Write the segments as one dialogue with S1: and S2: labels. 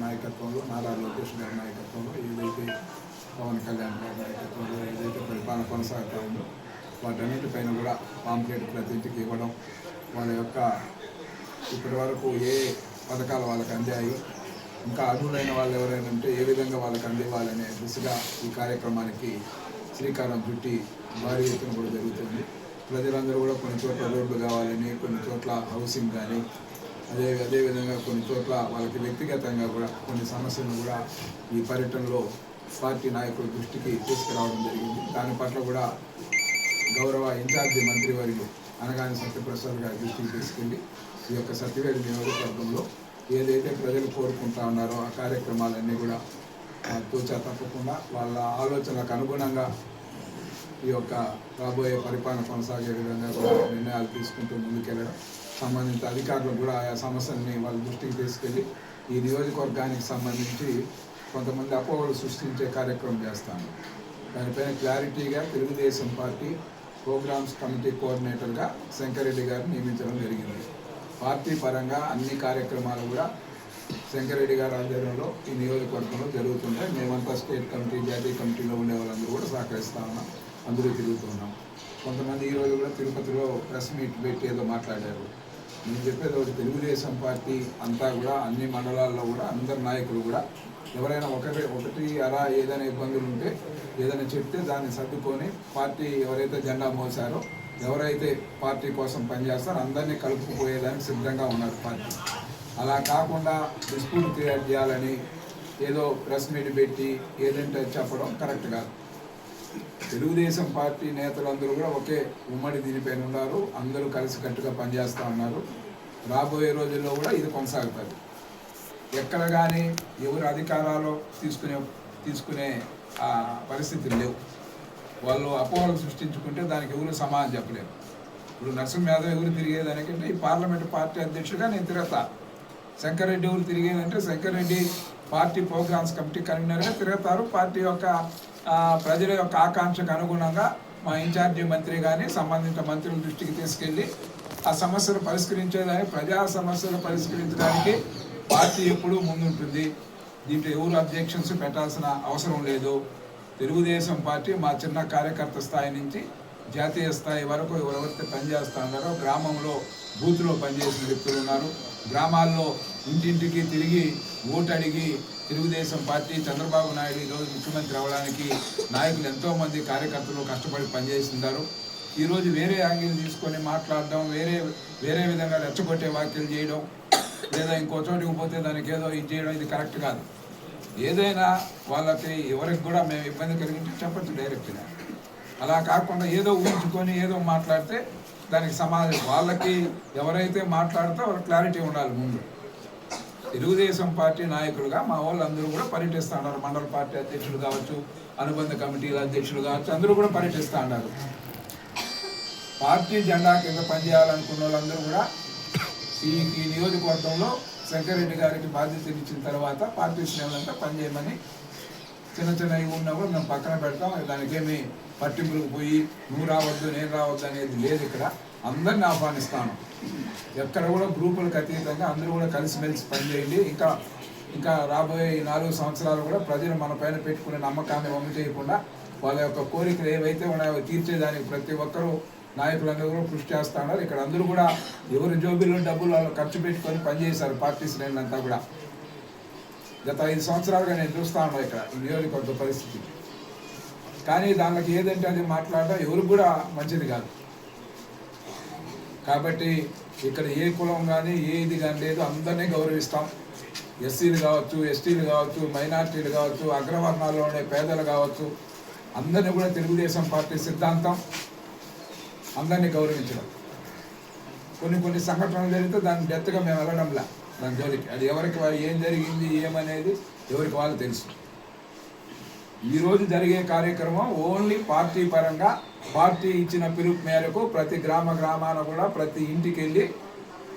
S1: నాయకత్వంలో నారా లోకేష్ గారి నాయకత్వంలో ఏదైతే పవన్ కళ్యాణ్ గారి నాయకత్వంలో ఏదైతే పరిపాలన కొనసాగుతా ఉందో వాటన్నిటిపైన కూడా పాంప్లెట్ ప్రతి ఇంటికి ఇవ్వడం వాళ్ళ యొక్క ఇప్పటి వరకు ఏ పథకాలు వాళ్ళకి అందాయి ఇంకా అర్హులైన వాళ్ళు ఎవరైనా ఉంటే ఏ విధంగా వాళ్ళకి అందివ్వాలనే దిశగా ఈ కార్యక్రమానికి శ్రీకారం చుట్టి భారీ ఎత్తున కూడా జరుగుతుంది. ప్రజలందరూ కూడా కొన్ని చోట్ల రోడ్లు కావాలని కొన్ని చోట్ల హౌసింగ్ కానీ అదే అదేవిధంగా కొన్ని చోట్ల వాళ్ళకి వ్యక్తిగతంగా కూడా కొన్ని సమస్యలను కూడా ఈ పర్యటనలో పార్టీ నాయకుల దృష్టికి తీసుకురావడం జరిగింది. దాని పట్ల కూడా గౌరవ ఇన్ఛార్జి మంత్రివర్యులు అనగాని సత్యప్రసాద్ గారి దృష్టికి తీసుకెళ్ళి ఈ యొక్క సత్యవేడి నియోజకవర్గంలో ఏదైతే ప్రజలు కోరుకుంటా ఉన్నారో ఆ కార్యక్రమాలన్నీ కూడా ఆ, తూచా తప్పకుండా వాళ్ళ ఆలోచనలకు అనుగుణంగా ఈ యొక్క రాబోయే పరిపాలన కొనసాగే విధంగా కూడా నిర్ణయాలు తీసుకుంటూ ముందుకెళ్ళడం సంబంధిత అధికారులు కూడా ఆయా సమస్యల్ని వాళ్ళ దృష్టికి తీసుకెళ్ళి ఈ నియోజకవర్గానికి సంబంధించి కొంతమంది అపోహలు సృష్టించే కార్యక్రమం చేస్తాను. దానిపైన క్లారిటీగా తెలుగుదేశం పార్టీ ప్రోగ్రామ్స్ కమిటీ కోఆర్డినేటర్గా శంకరెడ్డి గారిని నియమించడం జరిగింది. పార్టీ పరంగా అన్ని కార్యక్రమాలు కూడా శంకరెడ్డి గారి ఆధ్వర్యంలో ఈ నియోజకవర్గంలో జరుగుతుంటాయి. మేమంతా స్టేట్ కమిటీ జాతీయ కమిటీలో ఉండే వాళ్ళందరూ కూడా సహకరిస్తా ఉన్నాం. అందరూ తిరుగుతున్నాం కొంతమంది ఈరోజు కూడా తిరుపతిలో ప్రెస్ మీట్ పెట్టి ఏదో మాట్లాడారు. నేను చెప్పేది ఒకటి తెలుగుదేశం పార్టీ అంతా కూడా అన్ని మండలాల్లో కూడా అందరు నాయకులు కూడా ఎవరైనా ఒకటి ఒకటి అలా ఏదైనా ఇబ్బందులు ఉంటే ఏదైనా చెప్తే దాన్ని సర్దుకొని పార్టీ ఎవరైతే జెండా మోసారో ఎవరైతే పార్టీ కోసం పనిచేస్తారో అందరినీ కలుపుకుపోయేదానికి సిద్ధంగా ఉన్నారు పార్టీ. అలా కాకుండా డిస్ప్యూట్ క్రియేట్ చేయాలని ఏదో ప్రెస్ మీట్ పెట్టి ఏదంటే చెప్పడం కరెక్ట్ కాదు. తెలుగుదేశం పార్టీ నేతలందరూ కూడా ఒకే ఉమ్మడి దీనిపైన ఉన్నారు. అందరూ కలిసి కట్టుగా పనిచేస్తూ ఉన్నారు. రాబోయే రోజుల్లో కూడా ఇది కొనసాగుతుంది. ఎక్కడ కానీ ఎవరు అధికారాలు తీసుకునే తీసుకునే ఆ, పరిస్థితులు లేవు. వాళ్ళు అపోహలు సృష్టించుకుంటే దానికి ఎవరు సమాధానం చెప్పలేరు. ఇప్పుడు నరసింహ యాదవ్ ఎవరు తిరిగేదానికంటే ఈ పార్లమెంట్ పార్టీ అధ్యక్షుడిగా నేను తిరుగుతా. శంకర్రెడ్డి ఎవరు తిరిగేదంటే శంకర్రెడ్డి పార్టీ ప్రోగ్రామ్స్ కమిటీ కన్వీనర్గా తిరుగుతారు. పార్టీ యొక్క ప్రజల యొక్క ఆకాంక్షకు అనుగుణంగా మా ఇన్ఛార్జి మంత్రి కానీ సంబంధిత మంత్రుల దృష్టికి తీసుకెళ్ళి ఆ సమస్యలు పరిష్కరించేదానికి ప్రజా సమస్యలు పరిష్కరించడానికి పార్టీ ఎప్పుడూ ముందుంటుంది. దీంట్లో ఎవరు అబ్జెక్షన్స్ పెట్టాల్సిన అవసరం లేదు. తెలుగుదేశం పార్టీ మా చిన్న కార్యకర్త స్థాయి నుంచి జాతీయ స్థాయి వరకు ఎవరెవరితో పనిచేస్తూ ఉన్నారో గ్రామంలో బూత్లో పనిచేసిన వ్యక్తులు ఉన్నారు. గ్రామాల్లో ఇంటింటికి తిరిగి ఓటు అడిగి తెలుగుదేశం పార్టీ చంద్రబాబు నాయుడు ఈరోజు ముఖ్యమంత్రి అవ్వడానికి నాయకులు ఎంతోమంది కార్యకర్తలు కష్టపడి పనిచేస్తున్నారు. ఈరోజు వేరే యాంగిల్ తీసుకొని మాట్లాడడం వేరే వేరే విధంగా రెచ్చగొట్టే వ్యాఖ్యలు చేయడం లేదా ఇంకో చోటికి పోతే దానికి ఏదో ఇది చేయడం ఇది కరెక్ట్ కాదు. ఏదైనా వాళ్ళకి ఎవరికి కూడా మేము ఇబ్బంది కలిగించి చెప్పచ్చు డైరెక్ట్గా. అలా కాకుండా ఏదో ఊహించుకొని ఏదో మాట్లాడితే దానికి సమాధానం. వాళ్ళకి ఎవరైతే మాట్లాడితే వాళ్ళ క్లారిటీ ఉండాలి ముందు. తెలుగుదేశం పార్టీ నాయకులుగా మా వాళ్ళందరూ కూడా పర్యటిస్తూ ఉన్నారు. మండల పార్టీ అధ్యక్షులు కావచ్చు అనుబంధ కమిటీల అధ్యక్షులు కావచ్చు అందరూ కూడా పర్యటిస్తూ ఉన్నారు. పార్టీ జెండా కింద పనిచేయాలనుకున్న వాళ్ళందరూ కూడా ఈ ఈ నియోజకవర్గంలో శంకరెడ్డి గారికి బాధ్యతలు ఇచ్చిన తర్వాత పార్టీ శ్రేణులంతా పనిచేయమని చిన్న చిన్న ఉన్నప్పుడు ఉన్నా కూడా మేము పక్కన పెడతాం. దానికేమి పట్టింపులకు పోయి నువ్వు రావద్దు నేను రావద్దు అనేది లేదు ఇక్కడ. అందరిని ఆహ్వానిస్తాను. ఎక్కడ కూడా గ్రూపులకు అతీతంగా అందరూ కూడా కలిసిమెలిసి పనిచేయండి. ఇంకా ఇంకా రాబోయే ఈ నాలుగు సంవత్సరాలు కూడా ప్రజలు మన పైన పెట్టుకునే నమ్మకాన్ని వమ్ము చేయకుండా వాళ్ళ యొక్క కోరికలు ఏవైతే ఉన్నాయో తీర్చేదానికి ప్రతి ఒక్కరూ నాయకులందరూ కూడా కృషి చేస్తా ఉన్నారు. ఇక్కడ అందరూ కూడా ఎవరి జోబీలో డబ్బులు వాళ్ళు ఖర్చు పెట్టుకొని పనిచేశారు పార్టీ శ్రేణులంతా కూడా. గత ఐదు సంవత్సరాలుగా నేను చూస్తా ఇక్కడ ఈ నియోజకవర్గ పరిస్థితి. కానీ దానికి ఏదంటే అది మాట్లాడడం ఎవరికి కూడా మంచిది కాదు. కాబట్టి ఇక్కడ ఏ కులం కానీ ఏ ఇది కానీ లేదు. అందరినీ గౌరవిస్తాం. ఎస్సీలు కావచ్చు ఎస్టీలు కావచ్చు మైనార్టీలు కావచ్చు అగ్రవర్ణాల్లో ఉండే పేదలు కావచ్చు. అందరినీ కూడా తెలుగుదేశం పార్టీ సిద్ధాంతం. అందరినీ గౌరవించడం. కొన్ని కొన్ని సంఘటనలు జరిగితే దాన్ని డెత్గా మేము వెళ్ళడంలా దాని జోలికి. అది ఎవరికి ఏం జరిగింది ఏమనేది ఎవరికి వాళ్ళు తెలుసు. ఈరోజు జరిగే కార్యక్రమం ఓన్లీ పార్టీ పరంగా పార్టీ ఇచ్చిన పిలుపు మేరకు ప్రతి గ్రామ గ్రామాన కూడా ప్రతి ఇంటికి వెళ్ళి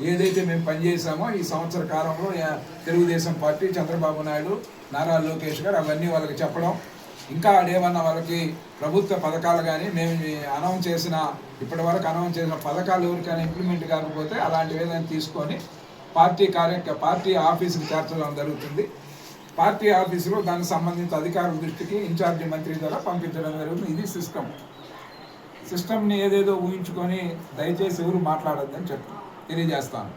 S1: ఏదైతే మేము పనిచేసామో ఈ సంవత్సర కాలంలో తెలుగుదేశం పార్టీ చంద్రబాబు నాయుడు నారా లోకేష్ గారు అవన్నీ వాళ్ళకి చెప్పడం. ఇంకా ఏమన్నా వాళ్ళకి ప్రభుత్వ పథకాలు కానీ మేము అనౌన్స్ చేసిన ఇప్పటి వరకు అనౌన్స్ చేసిన పథకాలు ఎవరికైనా ఇంప్లిమెంట్ కాకపోతే అలాంటివి ఏదైనా తీసుకొని పార్టీ కార్య పార్టీ ఆఫీసుకి చేర్చడం జరుగుతుంది. పార్టీ ఆఫీసులో దానికి సంబంధించిన అధికారుల దృష్టికి ఇన్ఛార్జి మంత్రి ద్వారా పంపించడం జరుగుతుంది. ఇది సిస్టమ్. సిస్టమ్ని ఏదేదో ఊహించుకొని దయచేసి ఎవరు మాట్లాడొద్దని చెప్పి తెలియజేస్తాను.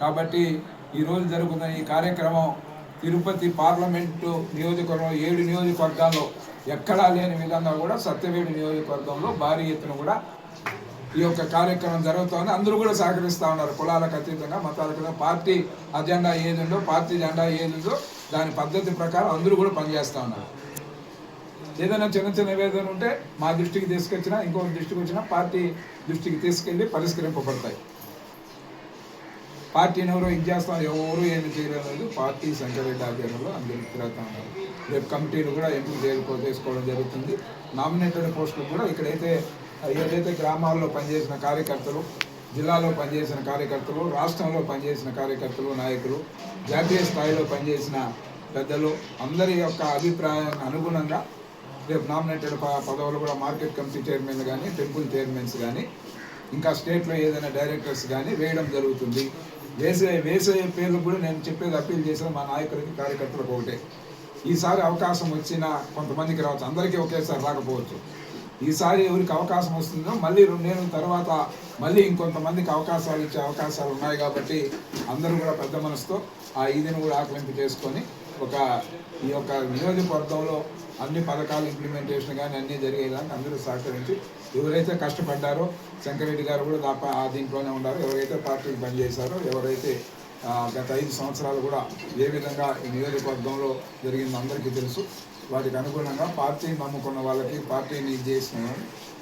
S1: కాబట్టి ఈరోజు జరుగుతున్న ఈ కార్యక్రమం తిరుపతి పార్లమెంటు నియోజకవర్గం ఏడు నియోజకవర్గాల్లో ఎక్కడా లేని విధంగా కూడా సత్యవేడు నియోజకవర్గంలో భారీ ఎత్తున కూడా ఈ యొక్క కార్యక్రమం జరుగుతోంది. అందరూ కూడా సహకరిస్తూ ఉన్నారు. కులాలకు అతీతంగా మతాలకు పార్టీ అజెండా ఏదుందో పార్టీ జెండా ఏదుందో దాని పద్ధతి ప్రకారం అందరూ కూడా పనిచేస్తూ ఉన్నారు. ఏదైనా చిన్న చిన్న నివేదన ఉంటే మా దృష్టికి తీసుకొచ్చినా ఇంకొక దృష్టికి వచ్చినా పార్టీ దృష్టికి తీసుకెళ్ళి పరిష్కరింపబడతాయి. పార్టీని ఎవరో ఇది చేస్తాం ఎవరు ఏమి చేయలేదు పార్టీ సంఖ్యారెడ్డి ఆధ్వర్యంలో అందరూ తిరుగుతూ ఉన్నారు. రేపు కమిటీలు కూడా ఎంపిక చేసుకో చేసుకోవడం జరుగుతుంది. నామినేటెడ్ పోస్టులు కూడా ఇక్కడైతే ఏదైతే గ్రామాల్లో పనిచేసిన కార్యకర్తలు జిల్లాలో పనిచేసిన కార్యకర్తలు రాష్ట్రంలో పనిచేసిన కార్యకర్తలు నాయకులు జాతీయ స్థాయిలో పనిచేసిన పెద్దలు అందరి యొక్క అభిప్రాయానికి అనుగుణంగా రేపు నామినేటెడ్ పదవులు కూడా మార్కెట్ కమిటీ చైర్మన్ కానీ టెంపుల్ చైర్మన్స్ కానీ ఇంకా స్టేట్లో ఏదైనా డైరెక్టర్స్ కానీ వేయడం జరుగుతుంది. వేసే వేసే పేర్లు కూడా నేను చెప్పేది అప్పీల్ చేసిన మా నాయకులకి కార్యకర్తలకు ఒకటే. ఈసారి అవకాశం వచ్చినా కొంతమందికి రావచ్చు. అందరికీ ఒకేసారి రాకపోవచ్చు. ఈసారి ఎవరికి అవకాశం వస్తుందో మళ్ళీ రెండేళ్ళ తర్వాత మళ్ళీ ఇంకొంతమందికి అవకాశాలు ఇచ్చే అవకాశాలు ఉన్నాయి కాబట్టి అందరూ కూడా పెద్ద మనసుతో ఆ ఈదిని కూడా ఆకలింపు చేసుకొని ఒక ఈ యొక్క నియోజకవర్గంలో అన్ని పథకాలు ఇంప్లిమెంటేషన్ కానీ అన్నీ జరిగేదానికి అందరూ సహకరించి ఎవరైతే కష్టపడ్డారో శంకరెడ్డి గారు కూడా దాప ఆ దీంట్లోనే ఉన్నారు. ఎవరైతే పార్టీకి పనిచేశారో ఎవరైతే గత ఐదు సంవత్సరాలు కూడా ఏ విధంగా ఈ నియోజకవర్గంలో జరిగిందో అందరికీ తెలుసు. వాటికి అనుగుణంగా పార్టీని నమ్ముకున్న వాళ్ళకి పార్టీని చేసిన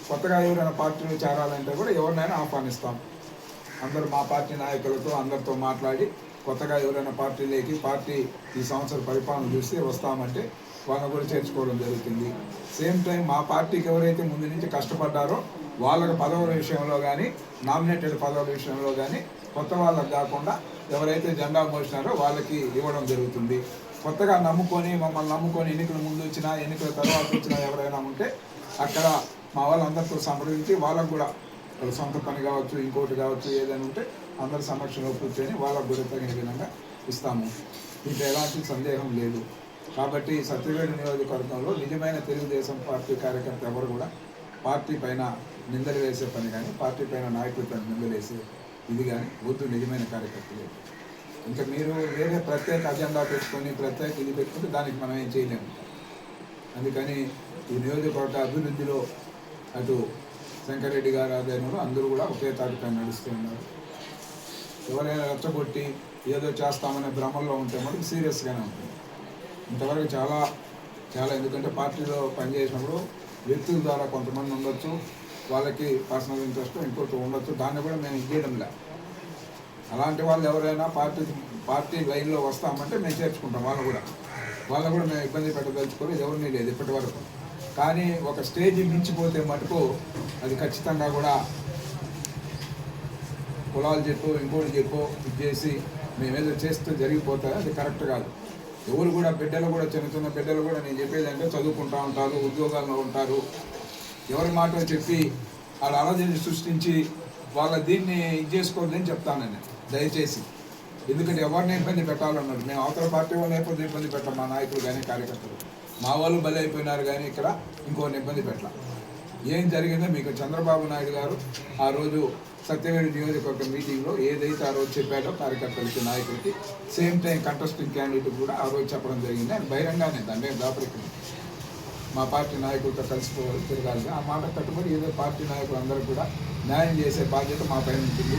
S1: కొత్తగా ఎవరైనా పార్టీలో చేరాలంటే కూడా ఎవరినైనా ఆహ్వానిస్తాం. అందరూ మా పార్టీ నాయకులతో అందరితో మాట్లాడి కొత్తగా ఎవరైనా పార్టీలోకి పార్టీ ఈ సంవత్సర పరిపాలన చూస్తే వస్తామంటే వాళ్ళని కూడా చేర్చుకోవడం జరుగుతుంది. సేమ్ టైం మా పార్టీకి ఎవరైతే ముందు నుంచి కష్టపడ్డారో వాళ్ళకి పదవుల విషయంలో కానీ నామినేటెడ్ పదవుల విషయంలో కానీ కొత్త వాళ్ళకి కాకుండా ఎవరైతే జెండా మోసినారో వాళ్ళకి ఇవ్వడం జరుగుతుంది. కొత్తగా నమ్ముకొని మమ్మల్ని నమ్ముకొని ఎన్నికల ముందు వచ్చినా ఎన్నికల తర్వాత వచ్చినా ఎవరైనా ఉంటే అక్కడ మా వాళ్ళందరితో సంప్రదించి వాళ్ళకు కూడా సొంత పని కావచ్చు ఇంకోటి కావచ్చు ఏదైనా ఉంటే అందరి సమక్షంలో కూర్చొని వాళ్ళకు కూడా తగిన విధంగా ఇస్తాము. దీంట్లో ఎలాంటి సందేహం లేదు. కాబట్టి సత్యవేడు నియోజకవర్గంలో నిజమైన తెలుగుదేశం పార్టీ కార్యకర్త ఎవరు కూడా పార్టీ పైన నిందలు వేసే పని కానీ పార్టీ పైన నాయకులపై నిందలు వేసే ఇది కానీ వద్దు నిజమైన కార్యకర్తలు ఇంకా మీరు వేరే ప్రత్యేక అజెండా పెట్టుకొని ప్రత్యేక ఇది పెట్టుకుంటే దానికి మనం ఏం చేయలేము. అందుకని ఈ నియోజకవర్గ అభివృద్ధిలో అటు శంకరెడ్డి గారు ఆధ్వర్యంలో అందరూ కూడా ఒకే తాటిపై నడుస్తూ ఉన్నారు. ఎవరైనా రెచ్చగొట్టి ఏదో చేస్తామనే భ్రమల్లో ఉంటే మనకి సీరియస్గానే ఉంటుంది. ఇంతవరకు చాలా చాలా ఎందుకంటే పార్టీలో పనిచేసినప్పుడు వ్యక్తుల ద్వారా కొంతమంది ఉండొచ్చు వాళ్ళకి పర్సనల్ ఇంట్రెస్ట్ ఇంకోటి ఉండొచ్చు దాన్ని కూడా మేము ఇచ్చేయడంలే అలాంటి వాళ్ళు ఎవరైనా పార్టీ పార్టీ లైన్లో వస్తామంటే మేము చేర్చుకుంటాం వాళ్ళు కూడా. వాళ్ళు కూడా మేము ఇబ్బంది పెట్టదలుచుకొని ఎవరిని లేదు ఇప్పటి వరకు కానీ ఒక స్టేజ్ మించిపోతే మటుకు అది ఖచ్చితంగా కూడా కులాలు చెప్పు ఇంకోటి చెప్పు ఇది చేసి మేమేదో చేస్తే జరిగిపోతా అది కరెక్ట్ కాదు. ఎవరు కూడా బిడ్డలు కూడా చిన్న చిన్న బిడ్డలు కూడా నేను చెప్పేది అంటే చదువుకుంటా ఉంటారు ఉద్యోగాల్లో ఉంటారు. ఎవరి మాట చెప్పి వాళ్ళ అలజడిని సృష్టించి వాళ్ళ దీన్ని ఇది చేసుకోవద్దని చెప్తాను నేను దయచేసి. ఎందుకంటే ఎవరిని ఇబ్బంది పెట్టాలన్నారు. మేము అవతల పార్టీ వాళ్ళు లేకపోతే ఇబ్బంది పెట్టాం మా నాయకులు కానీ కార్యకర్తలు. మా వాళ్ళు బలి అయిపోయినారు కానీ ఇక్కడ ఇంకోరిని ఇబ్బంది పెట్టాల ఏం జరిగిందో మీకు చంద్రబాబు నాయుడు గారు ఆ రోజు సత్యవేడి నియోజకవర్గ మీటింగ్లో ఏదైతే ఆ రోజు చెప్పాడో కార్యకర్తలకి నాయకులకి సేమ్ టైం కంటెస్టింగ్ క్యాండిడేట్ కూడా ఆ రోజు చెప్పడం జరిగింది. ఆయన బహిరంగానే దాన్ని దాపరికి. మా పార్టీ నాయకులతో కలిసిపోవాలి తిరగాలి. ఆ మాట కట్టుబడి ఏదో పార్టీ నాయకులు అందరూ కూడా న్యాయం చేసే బాధ్యత మా పైన ఉంటుంది.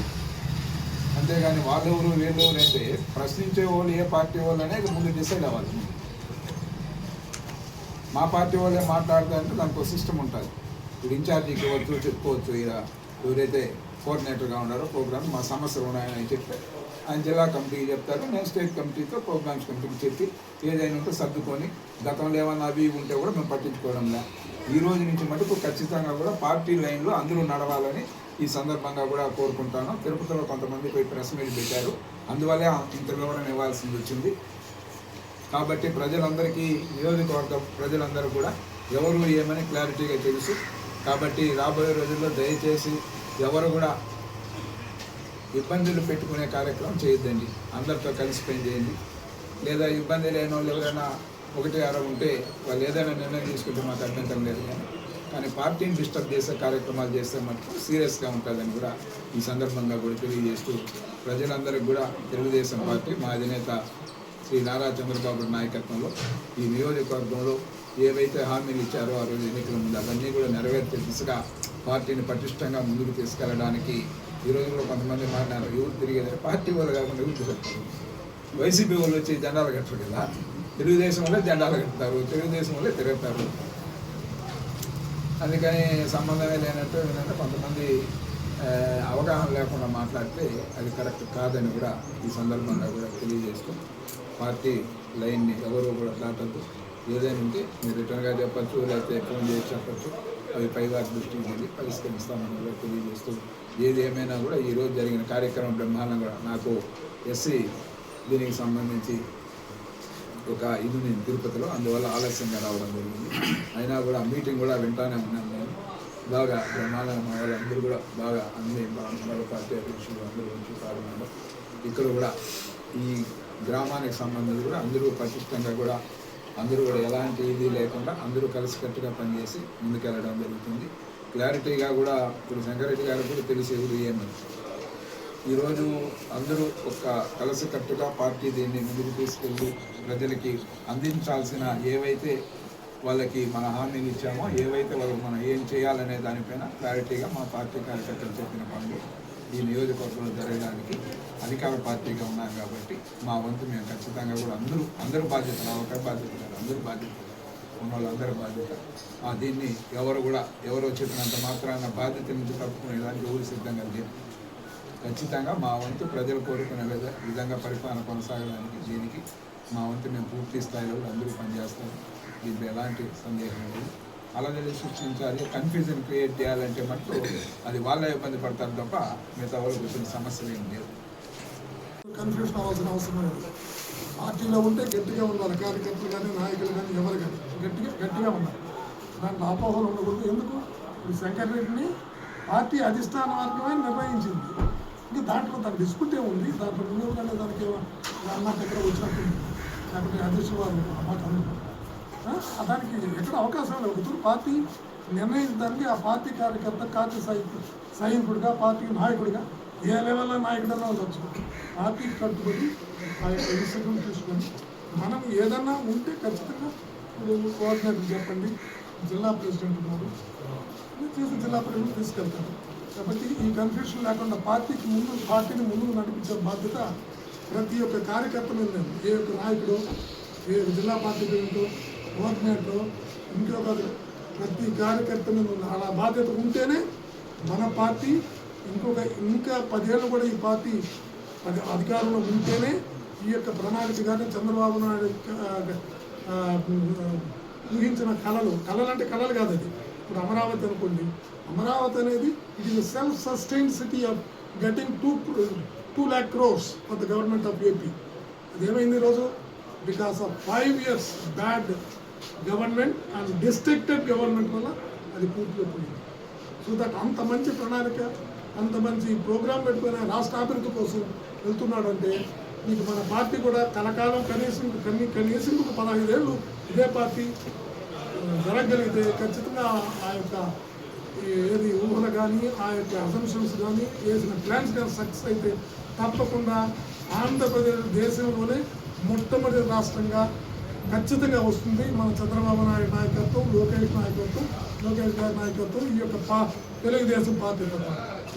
S1: అంతేగాని వాళ్ళెవరు వీళ్ళెవరు అంటే ప్రశ్నించే వాళ్ళు ఏ పార్టీ వాళ్ళు అనేది ముందు డిసైడ్ అవ్వాలి. మా పార్టీ వాళ్ళే మాట్లాడతారంటే దానికి ఒక సిస్టమ్ ఉంటుంది. ఇప్పుడు ఇన్ఛార్జికి ఇవ్వచ్చు చెప్పుకోవచ్చు ఇలా ఎవరైతే కోఆర్డినేటర్గా ఉన్నారో ప్రోగ్రామ్ మా సమస్యలు ఉన్నాయని చెప్పారు ఆయన జిల్లా కమిటీకి చెప్తారు. నేను స్టేట్ కమిటీతో ప్రోగ్రామ్స్ కమిటీకి చెప్పి ఏదైనా ఉంటే సర్దుకొని గతంలో ఏమన్నా అవి ఉంటే కూడా మేము పట్టించుకోవడంలే. ఈ రోజు నుంచి మటుకు ఖచ్చితంగా కూడా పార్టీ లైన్లో అందరూ నడవాలని ఈ సందర్భంగా కూడా కోరుకుంటాను. తిరుపతిలో కొంతమంది పోయి ప్రెస్ మీట్ పెట్టారు. అందువల్లే ఇంత వివరణ ఇవ్వాల్సింది వచ్చింది. కాబట్టి ప్రజలందరికీ నియోజకవర్గ ప్రజలందరూ కూడా ఎవరు ఏమని క్లారిటీగా తెలుసు. కాబట్టి రాబోయే రోజుల్లో దయచేసి ఎవరు కూడా ఇబ్బందులు పెట్టుకునే కార్యక్రమం చేయొద్దండి. అందరితో కలిసి పని చేయండి. లేదా ఇబ్బంది లేని వాళ్ళు ఎవరైనా ఒకటి అర ఉంటే వాళ్ళు ఏదైనా నిర్ణయం తీసుకుంటే మాకు అభ్యంతరం లేదు. కానీ కానీ పార్టీని డిస్టర్బ్ చేసే కార్యక్రమాలు చేస్తే మటుకు సీరియస్గా ఉంటుందని కూడా ఈ సందర్భంగా కూడా తెలియజేస్తూ ప్రజలందరికీ కూడా తెలుగుదేశం పార్టీ మా అధినేత శ్రీ నారా చంద్రబాబు నాయకత్వంలో ఈ నియోజకవర్గంలో ఏవైతే హామీలు ఇచ్చారో ఆ రోజు ఎన్నికల ముందు అవన్నీ కూడా నెరవేర్చే దిశగా పార్టీని పటిష్టంగా ముందుకు తీసుకెళ్ళడానికి ఈ రోజు కూడా కొంతమంది మాట్లాడారు ఎవరు తిరిగేది? పార్టీ వాళ్ళు కాకుండా ఎవరు తిరుగుతారు? వైసీపీ వాళ్ళు వచ్చి జెండాలు కట్టరు కదా. తెలుగుదేశం వాళ్ళే జెండాలు కట్టుతారు తెలుగుదేశం వాళ్ళే తిరుగుతారు. అందుకని సంబంధమే లేనట్టు ఏంటంటే కొంతమంది అవగాహన లేకుండా మాట్లాడితే అది కరెక్ట్ కాదని కూడా ఈ సందర్భంగా కూడా తెలియజేస్తూ పార్టీ లైన్ని ఎవరు కూడా దాటద్దు. ఏదైనా ఉంటే మీరు రిటర్న్గా చెప్పచ్చు లేకపోతే ఫోన్ చేసి చెప్పచ్చు. అవి పైవారి దృష్టికి వెళ్ళి పరిష్కరిస్తామని కూడా తెలియజేస్తూ ఏది ఏమైనా కూడా ఈరోజు జరిగిన కార్యక్రమం బ్రహ్మాండం కూడా నాకు ఎస్సీ దీనికి సంబంధించి ఒక ఇది నేను తిరుపతిలో. అందువల్ల ఆలస్యంగా రావడం జరిగింది. అయినా కూడా మీటింగ్ కూడా వింటానే ఉన్నాను నేను. బాగా బ్రహ్మాండంగా మా వాళ్ళు అందరూ కూడా బాగా అన్ని బాగున్నారు. పార్టీ అధ్యక్షులు అందరూ వచ్చి పాల్గొన్నారు. ఇక్కడ కూడా ఈ గ్రామానికి సంబంధించి కూడా అందరూ పటిష్టంగా కూడా అందరూ కూడా ఎలాంటి ఇది లేకుండా అందరూ కలిసికట్టుగా పనిచేసి ముందుకెళ్ళడం జరుగుతుంది. క్లారిటీగా కూడా ఇప్పుడు శంకరెడ్డి గారు కూడా తెలిసేది ఏమని ఈరోజు అందరూ ఒక కలిసికట్టుగా పార్టీ దీన్ని ముందుకు తీసుకెళ్ళి ప్రజలకి అందించాల్సిన ఏవైతే వాళ్ళకి మన హామీలు ఇచ్చామో ఏవైతే వాళ్ళకి మనం ఏం చేయాలనే దానిపైన క్లారిటీగా మా పార్టీ కార్యకర్తలు చెప్పిన పనులు ఈ నియోజకవర్గంలో జరగడానికి అధికార పార్టీగా ఉన్నాం కాబట్టి మా వంతు మేము ఖచ్చితంగా కూడా అందరూ అందరూ బాధ్యత నా ఒకరి బాధ్యత అందరూ బాధ్యత ఉన్న వాళ్ళందరూ బాధ్యత. ఆ దీన్ని ఎవరు కూడా ఎవరు చెప్పినంత మాత్రాన బాధ్యత నుంచి తప్పుకునేదానికి ఊరు సిద్ధంగా లేదు ఖచ్చితంగా మా వంతు ప్రజలు కోరుకునే విధంగా పరిపాలన కొనసాగడానికి దీనికి మా వంతు మేము పూర్తి స్థాయిలో అందరూ పనిచేస్తాం దీంట్లో ఎలాంటి సందేహం లేదు. అలాగే సృష్టించాలి కన్ఫ్యూజన్ క్రియేట్ చేయాలంటే మటుకు అది వాళ్ళే ఇబ్బంది పడతారు తప్ప మిగతా వాళ్ళకి వచ్చిన సమస్యలు ఏం లేవు.
S2: కన్ఫ్యూషన్ అవ్వాల్సిన అవసరం లేదు. పార్టీలో ఉంటే గట్టిగా ఉండాలి. కార్యకర్తలు కానీ నాయకులు కానీ ఎవరు కానీ. గట్టిగా గట్టిగా ఉండాలి. దాంట్లో అపోహలు ఉండకూడదు. ఎందుకు? ఇప్పుడు శంకర్ రెడ్డిని పార్టీ అధిష్టాన వర్గమే నిర్ణయించింది. ఇంకా దాంట్లో దాని డిస్ప్యూట్ ఉంది దాంట్లో వినియోగం అనే దానికి అన్నట్టు ఎక్కడ వచ్చినట్టుంది. లేకపోతే అధ్యక్షులు వారు మాట దానికి ఎక్కడ అవకాశం లేదు. పార్టీ నిర్ణయించడానికి ఆ పార్టీ కార్యకర్త పార్టీ సై సైనికుడిగా పార్టీ నాయకుడిగా ఏ లెవెల్లో నాయకుడన్నా ఉండొచ్చు పార్టీ కట్టుకొని ఆ యొక్క ఇన్స్టిట్యూట్ తీసుకొని మనం ఏదన్నా ఉంటే ఖచ్చితంగా ఇప్పుడు కోఆర్డినేటర్ చెప్పండి. జిల్లా ప్రెసిడెంట్ ఉన్నారు. చేసి జిల్లా ప్రెసిడెంట్ తీసుకెళ్తారు. కాబట్టి ఈ కన్ఫ్యూషన్ లేకుండా పార్టీకి ముందు పార్టీని ముందుకు నడిపించే బాధ్యత ప్రతి ఒక్క కార్యకర్త మీద ఏ యొక్క నాయకుడు ఏ జిల్లా పార్టీ ప్రెసిడెంట్ కోఆర్డినేటర్ ఇంకొక ప్రతి కార్యకర్త మీద అలా బాధ్యత ఉంటేనే మన పార్టీ ఇంకొక ఇంకా పదేళ్ళు కూడా ఈ పార్టీ అది అధికారంలో ఉంటేనే ఈ యొక్క ప్రణాళిక కానీ చంద్రబాబు నాయుడు ఊహించిన కళలు కళలు అంటే కళలు కాదు అది. ఇప్పుడు అమరావతి అనుకోండి అమరావతి అనేది it is self sustain city of getting two two lakh crores for the government of AP అదేమైంది ఈరోజు because of five years bad government and destructed government వల్ల అది పూర్తిగా పోయింది. సో దట్ అంత మంచి ప్రణాళిక అంత మంచి ప్రోగ్రాం పెట్టుకుని రాష్ట్ర అభివృద్ధి కోసం వెళ్తున్నాడంటే మీకు మన పార్టీ కూడా కలకాలం కనీసం కన్నీ కనీసం ఒక పదహైదేళ్ళు ఇదే పార్టీ జరగగలిగితే ఖచ్చితంగా ఆ యొక్క ఏది ఊహలు కానీ ఆ యొక్క అసంప్షన్స్ కానీ వేసిన ప్లాన్స్ కానీ సక్సెస్ అయితే తప్పకుండా ఆంధ్రప్రదేశ్ దేశంలోనే మొట్టమొదటి రాష్ట్రంగా ఖచ్చితంగా వస్తుంది. మన చంద్రబాబు నాయుడు నాయకత్వం లోకేష్ నాయకత్వం లోకేష్ గారి నాయకత్వం ఈ యొక్క పా తెలుగుదేశం పార్టీ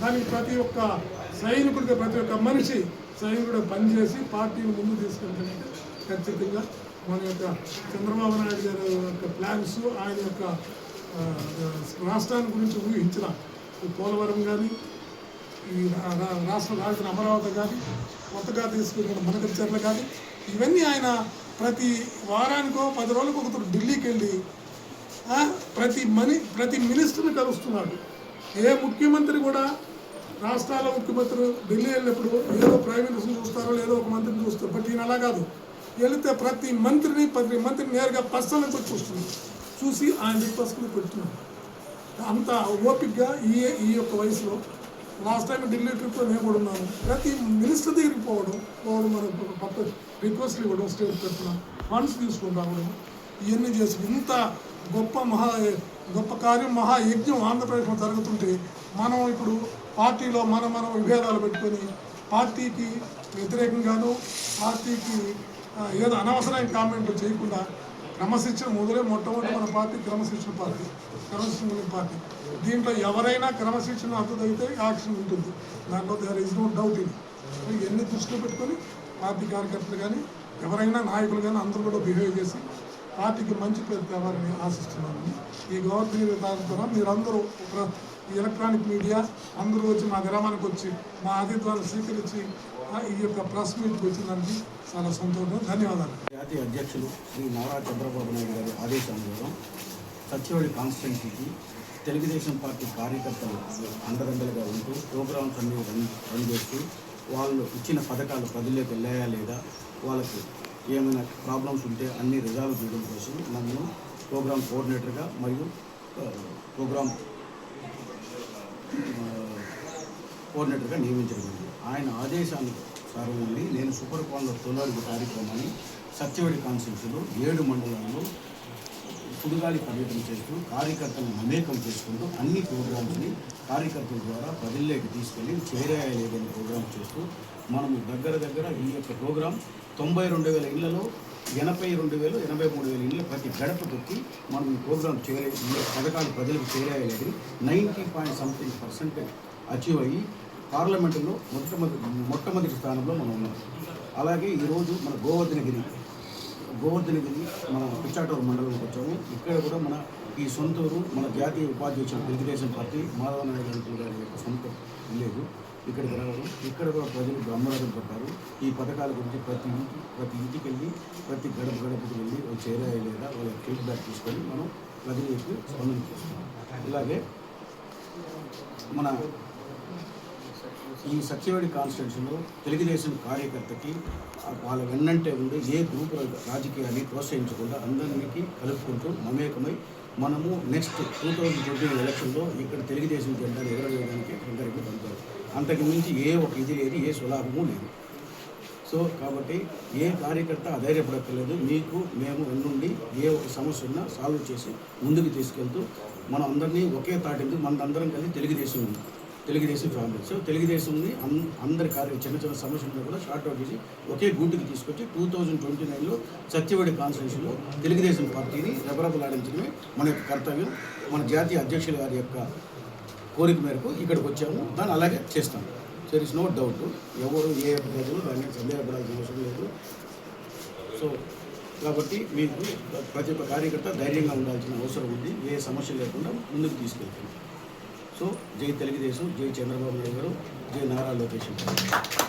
S2: దానికి ప్రతి ఒక్క సైనికుడిగా ప్రతి ఒక్క మనిషి సైనికుడు పనిచేసి పార్టీని ముందు తీసుకెళ్తానంటే ఖచ్చితంగా మన యొక్క చంద్రబాబు నాయుడు గారి యొక్క ప్లాన్స్ ఆయన యొక్క రాష్ట్రాన్ని గురించి ఊహించిన ఈ పోలవరం కానీ ఈ రా- రాష్ట్ర రాజధాని అమరావతి కానీ కొత్తగా తీసుకున్న మనకచర్ల కానీ ఇవన్నీ ఆయన ప్రతి వారానికో పది రోజులకు ఒకరు ఢిల్లీకి వెళ్ళి ప్రతి మని ప్రతి మినిస్టర్ని కలుస్తున్నాడు. ఏ ముఖ్యమంత్రి కూడా రాష్ట్రాల ముఖ్యమంత్రులు ఢిల్లీ వెళ్ళినప్పుడు ఏదో ప్రైమ్ మినిస్టర్ని చూస్తారో లేదో ఒక మంత్రిని చూస్తారు. బట్ ఈయన అలా కాదు. వెళితే ప్రతి మంత్రిని ప్రతి మంత్రిని నేరుగా పర్సనల్ కూడా చూస్తున్నాం చూసి ఆయన రిక్వెస్ట్ని పెడుతున్నాం అంత ఓపిక్గా ఈ ఈ యొక్క వయసులో లాస్ట్ టైం ఢిల్లీ ట్రిప్లో నేను కూడా ఉన్నాను. ప్రతి మినిస్టర్ దగ్గరికి పోవడం పోవడం మనం పక్క రిక్వెస్ట్లు ఇవ్వడం స్టేట్ తరఫున ఫండ్స్ తీసుకుని రావడం ఇవన్నీ చేసి ఇంత గొప్ప మహా గొప్ప కార్యం మహాయజ్ఞం ఆంధ్రప్రదేశ్లో జరుగుతుంటే మనం ఇప్పుడు పార్టీలో మనం మనం విభేదాలు పెట్టుకొని పార్టీకి వ్యతిరేకంగాను పార్టీకి ఏదో అనవసరమైన కామెంట్లు చేయకుండా క్రమశిక్షణ మొదలే మొట్టమొదటి మన పార్టీ క్రమశిక్షణ పార్టీ క్రమశిక్షణ పార్టీ. దీంట్లో ఎవరైనా క్రమశిక్షణ అర్థదైతే యాక్షన్ ఉంటుంది. దాంట్లో దేర్ ఇస్ నో డౌట్ ఇది ఇవన్నీ దృష్టిలో పెట్టుకొని పార్టీ కార్యకర్తలు కానీ ఎవరైనా నాయకులు కానీ అందరూ కూడా బిహేవ్ చేసి పార్టీకి మంచి పేరు తేవాలని ఆశిస్తున్నాను. ఈ గవర్నమెంట్ ద్వారా మీరందరూ ఒక ఎలక్ట్రానిక్ మీడియా అందరూ వచ్చి మా గ్రామానికి వచ్చి మా ఆతిథ్యాన్ని స్వీకరించి ఈ యొక్క ప్రెస్ మీట్కి వచ్చిందానికి చాలా సంతోషం. ధన్యవాదాలు.
S3: జాతీయ అధ్యక్షులు శ్రీ నారా చంద్రబాబు నాయుడు గారి ఆదేశానుసారం సత్యవాడి కాన్స్టిట్యున్సీకి తెలుగుదేశం పార్టీ కార్యకర్తలు అండదండలుగా ఉంటూ ప్రోగ్రామ్స్ అన్ని రన్ రన్ చేస్తూ వాళ్ళు ఇచ్చిన పథకాలు ప్రజలకు వెళ్ళాయా లేదా వాళ్ళకి ఏమైనా ప్రాబ్లమ్స్ ఉంటే అన్ని రిజాల్వ్ చేయడం కోసం నన్ను ప్రోగ్రామ్ కోఆర్డినేటర్గా మరియు ప్రోగ్రామ్ కోఆర్డినేటర్గా నియమించబడింది. ఆయన ఆదేశానికి నుండి నేను సూపర్ పాలన తొలడుగు కార్యక్రమాన్ని సత్యవడి కాన్స్టిట్యూన్సీలో ఏడు మండలాల్లో సుడిగాలి పర్యటన చేస్తూ కార్యకర్తలను మమేకం చేసుకుంటూ అన్ని ప్రోగ్రామ్స్ని కార్యకర్తల ద్వారా ప్రజల్లోకి తీసుకెళ్ళి చేరాయ లేదని ప్రోగ్రామ్ చేస్తూ మనము దగ్గర దగ్గర ఈ యొక్క ప్రోగ్రాం తొంభై రెండు వేల ఇళ్ళలో ఎనభై రెండు వేలు ఎనభై మూడు వేలు ఇళ్ళు ప్రతి గడప తొక్కి మనం ఈ ప్రోగ్రాం చేయలేదు పథకాలు ప్రజలకు చేరాయలేదు ninety point something percent achieve అయ్యి పార్లమెంటులో మొట్టమొదటి మొట్టమొదటి స్థానంలో మనం ఉన్నాం. అలాగే ఈరోజు మన గోవర్ధనగిరి గోవర్ధనగిరి మన పిచ్చాటూరు మండలంకి వచ్చాము. ఇక్కడ కూడా మన ఈ సొంతూరు మన జాతీయ ఉపాధ్యక్షుడు తెలుగుదేశం పార్టీ మాధవ నాయుడు గారి యొక్క సొంత లేదు ఇక్కడికి రావడం. ఇక్కడ కూడా ప్రజలు బ్రహ్మరథం పడ్డారు. ఈ పథకాల గురించి ప్రతి ఇంటి ప్రతి ఇంటికి వెళ్ళి ప్రతి గడప గడపకి వెళ్ళి వాళ్ళు చేరాయి లేదా వాళ్ళ ఫీడ్బ్యాక్ తీసుకొని మనం ప్రజలకు స్పందన చేస్తున్నాం ఇలాగే మన ఈ సత్యవాడి కాన్స్టిట్యూషన్లో తెలుగుదేశం కార్యకర్తకి వాళ్ళ వెన్నంటే ఉండి ఏ గ్రూప్ రాజకీయాన్ని ప్రోత్సహించకుండా అందరికీ కలుపుకుంటూ మమేకమై మనము నెక్స్ట్ టూ థౌజండ్ ట్వంటీ ఎలక్షన్లో ఇక్కడ తెలుగుదేశం జెండాను ఎగరవేయడానికి అందరికీ పంపారు అంతకు మించి ఏ ఒక ఇది లేదు ఏ సులాభము లేదు. సో కాబట్టి ఏ కార్యకర్త అధైర్యపడక్కర్లేదు. మీకు మేము నుండి ఏ ఒక సమస్య ఉన్నా సాల్వ్ చేసి ముందుకు తీసుకెళ్తూ మనం అందరినీ ఒకే తాటింది మనందరం కలిసి తెలుగుదేశం ఉంది. తెలుగుదేశం ఫ్యామిలీ సో తెలుగుదేశంని అన్ అందరి కార్య చిన్న చిన్న సమస్యలను కూడా షార్ట్ అవుట్ చేసి ఒకే గూటికి తీసుకొచ్చి టూ థౌజండ్ ట్వంటీ నైన్లో సత్యవడి కాన్స్టిట్యూషన్లో తెలుగుదేశం పార్టీని రెపరెపలాడించడమే మన యొక్క కర్తవ్యం. మన జాతీయ అధ్యక్షుల గారి యొక్క కోరిక మేరకు ఇక్కడికి వచ్చాము. దాన్ని అలాగే చేస్తాం. సో ఇస్ నో డౌట్ ఎవరు ఏ ప్రజలు దాన్ని సందేహపడాల్సిన అవసరం లేదు. సో కాబట్టి మీకు ప్రతి ఒక్క కార్యకర్త ధైర్యంగా ఉండాల్సిన అవసరం ఉంది. ఏ సమస్య లేకుండా ముందుకు తీసుకెళ్తాం. సో జై తెలుగుదేశం జై చంద్రబాబు నాయుడు గారు జై నారా లోకేష్ గారు.